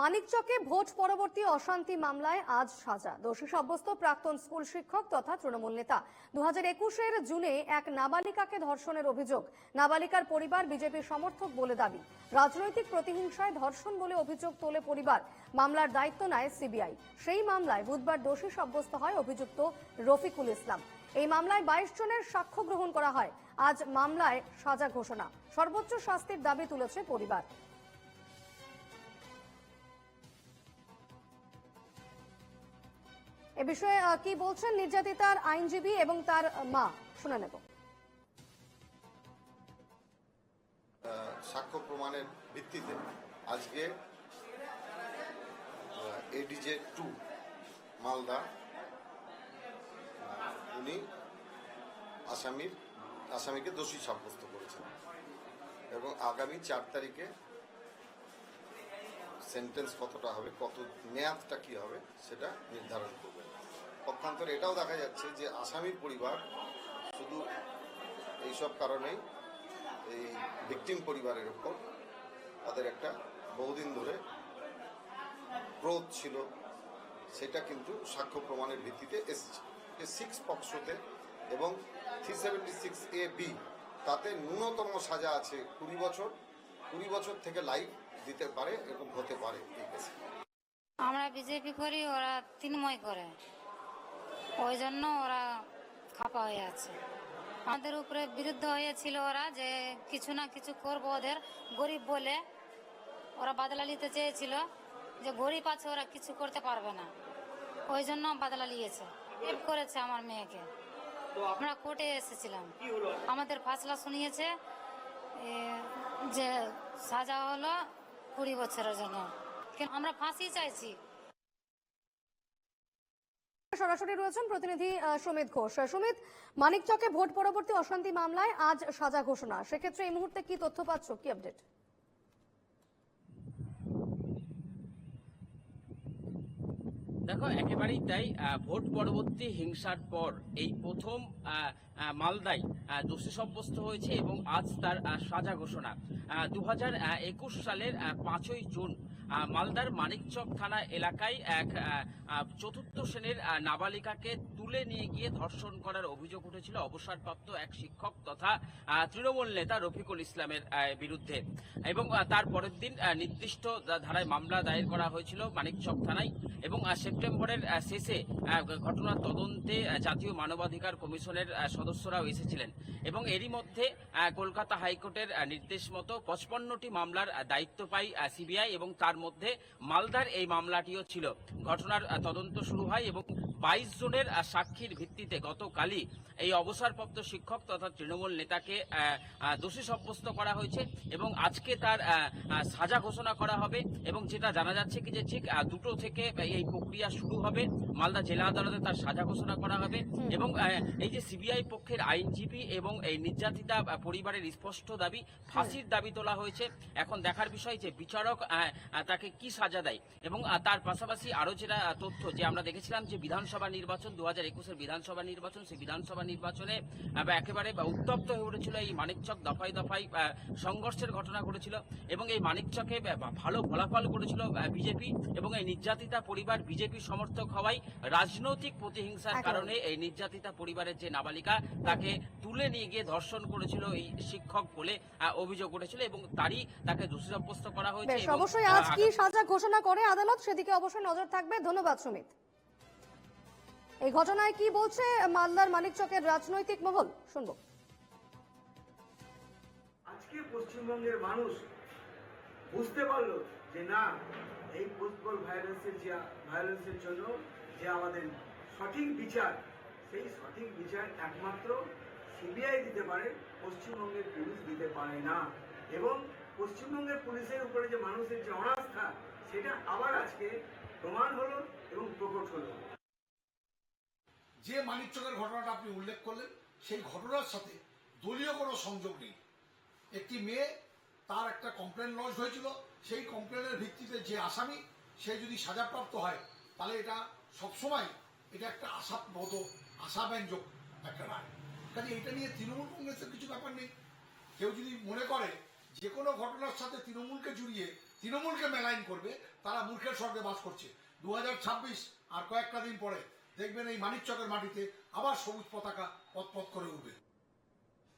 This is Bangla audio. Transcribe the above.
মানিকচকে ভোট পরবর্তী অশান্তি মামলায় আজ সাজা। দোষী সাব্যস্ত প্রাক্তন স্কুল শিক্ষক তথা তৃণমূল নেতা। দু হাজার একুশের জুনে এক নাবালিকাকে ধর্ষণের অভিযোগ। নাবালিকার পরিবার বিজেপির সমর্থক বলে দাবি। রাজনৈতিক প্রতিহিংসায় ধর্ষণ বলে অভিযোগ তোলে পরিবার। মামলার দায়িত্ব নেয় সিবিআই। সেই মামলায় বুধবার দোষী সাব্যস্ত হয় অভিযুক্ত রফিকুল ইসলাম। এই মামলায় বাইশ জনের সাক্ষ্য গ্রহণ করা হয়। আজ মামলায় সাজা ঘোষণা। সর্বোচ্চ শাস্তির দাবি তুলেছে পরিবার। এ বিষয়ে কি বলছেন নির্যাতিতার আইনজীবী এবং তার মা? শুনে নেব। সাক্ষ্য প্রমাণের ভিত্তিতে আজকে এডিজে টু মালদা উনি আসামির, আসামিকে দোষী সাব্যস্ত করেছেন। এবং আগামী চার তারিখে সেন্টেন্স কতটা হবে, কত মেয়াদটা কি হবে, সেটা নির্ধারণ করবে। পক্ষান্তরে এটাও দেখা যাচ্ছে যে আসামির পরিবার শুধু এইসব কারণেই এই ভিকটিম পরিবারের উপর তাদের একটা বহুদিন ধরে ক্রোধ ছিল, সেটা কিন্তু সাক্ষ্য প্রমাণের ভিত্তিতে এসেছে। সিক্স পক্ষতে এবং three seventy six A B তাতে ন্যূনতম সাজা আছে কুড়ি বছর। কুড়ি বছর থেকে লাইফ দিতে পারে এবং হতে পারে আমরা বিজেপি করি, ওরা তৃণময় করে। ওই জন্য ওরা খাপা হয়ে আছে। আমাদের উপরে বিরুদ্ধ হয়েছিল ওরা যে কিছু না কিছু করব ওদের গরিব বলে। ওরা বাদলা নিতে চেয়েছিল যে গরিব আছে, ওরা কিছু করতে পারবে না। ওই জন্য বাদলা নিয়েছে। করেছে আমার মেয়েকে। আমরা কোর্টে এসেছিলাম। আমাদের ফাসলা শুনিয়েছে যে সাজা হলো কুড়ি বছরের জন্য। আমরা ফাঁসি চাইছি। সরাসরি রয়েছেন প্রতিনিধি সুমিত ঘোষ। সুমিত মানিকচকে ভোট পরবর্তী অশান্তি মামলায় আজ সাজা ঘোষণা। সেক্ষেত্রে এই মুহূর্তে কি তথ্য পাচ্ছ? কি আপডেট দেখো একেবারেই তাই ভোট পরবর্তী হিংসার পর এই প্রথম মালদায় দোষী সাব্যস্ত হয়েছে এবং আজ তার সাজা ঘোষণা। দু একুশ সালের পাঁচই জুন মালদার মানিকচক থানা এলাকায় এক চতুর্থ শ্রেণির নাবালিকাকে তুলে নিয়ে গিয়ে ধর্ষণ করার অভিযোগ উঠেছিল অবসরপ্রাপ্ত এক শিক্ষক তথা তৃণমূল নেতা রফিকুল ইসলামের বিরুদ্ধে। এবং তার পরের দিন নির্দিষ্ট ধারায় মামলা দায়ের করা হয়েছিল মানিকচক থানায় এবং সেপ্টেম্বরের শেষে ঘটনার তদন্তে জাতীয় মানবাধিকার কমিশনের সদস্যরাও এসেছিলেন। এবং এরই মধ্যে কলকাতা হাইকোর্টের নির্দেশ মতো পঁচপন্নটি মামলার দায়িত্ব পাই সিবিআই এবং তার মধ্যে মালদার এই মামলাটিও ছিল। ঘটনার তদন্ত শুরু হয় এবং বাইশ জনের সাক্ষীর ভিত্তিতে গতকালই এই অবসরপ্রাপ্ত শিক্ষক তথা তৃণমূল নেতাকে দোষী সাব্যস্ত করা হয়েছে এবং আজকে তার সাজা ঘোষণা করা হবে এবং যেটা জানা যাচ্ছে কি যে ঠিক দুটো থেকে এই প্রক্রিয়া শুরু হবে। মালদা জেলা আদালতে তার সাজা ঘোষণা করা হবে এবং এই যে সিবিআই পক্ষের আইনজীবী এবং এই নির্যাতিতা পরিবারের স্পষ্ট দাবি, ফাঁসির দাবি তোলা হয়েছে। এখন দেখার বিষয় যে বিচারক তাকে কি সাজা দেয় এবং তার পাশাপাশি আরও যেটা তথ্য যে আমরা দেখেছিলাম যে বিধানসভা নির্বাচন দু হাজার একুশের বিধানসভা নির্বাচন সেই বিধানসভা নির্বাচনে একেবারে উত্তপ্ত হয়ে উঠেছিল এই মানিকচক দফায় দফায় সংঘর্ষের ঘটনা ঘটেছিল এবং এই মানিকচকে ভালো ফলাফল করেছিল বিজেপি এবং এই নির্যাতিতা পরিবার বিজেপি সমর্থক হওয়ায় রাজনৈতিক প্রতিহিংসার কারণে এই নির্যাতিতা পরিবারের যে নাবালিকা তাকে তুলে নিয়ে গিয়ে ধর্ষণ করেছিল এই শিক্ষক বলে অভিযোগ উঠেছিল এবং তারই তাকে দোষী সাব্যস্ত করা হয়েছে অবশ্যই আজ কি সাজা ঘোষণা করে আদালত? সেদিকে অবশ্যই নজর থাকবে। ধন্যবাদ সুমিত। এই ঘটনায় কি বলছে মালদার মানিকচকের রাজনৈতিক মহল? শুনব। আজকে পশ্চিমবঙ্গের মানুষ বুঝতে পারল যে না, এই ফুটবল ভাইরাসের যে ভাইরাসের জন্য যে আমাদের সঠিক বিচার, সেই সঠিক বিচার একমাত্র সিবিআই দিতে পারে, পশ্চিমবঙ্গের পুলিশ দিতে পারে না। এবং পশ্চিমবঙ্গের পুলিশের উপরে যে মানুষের যে অনাস্থা, সেটা আবার আজকে প্রমাণ হলো এবং প্রকট হলো। যে মানিকচকের ঘটনাটা আপনি উল্লেখ করলেন, সেই ঘটনার সাথে দলীয় কোনো সংযোগ নেই। একটি মেয়ে, তার একটা কমপ্লেন লঞ্চ হয়েছিল। সেই কমপ্লেনের ভিত্তিতে যে আসামি, সে যদি সাজাপ্রাপ্ত হয়, তাহলে এটা সবসময় এটা একটা আশাপ্রদ, আশাব্যঞ্জক একটা রায়। কাজে এটা নিয়ে তৃণমূল কংগ্রেসের কিছু ব্যাপার নেই। কেউ যদি মনে করে যে কোনো ঘটনার সাথে তৃণমূলকে জুড়িয়ে তৃণমূলকে মেলাইন করবে, তারা মূর্খের স্বর্গে বাস করছে। দু হাজার ছাব্বিশ, আর কয়েকটা দিন পরে দেখবেন এই মানিকচকের মাটিতে আবার সবুজ পতাকা পথ পথ করে উঠবে।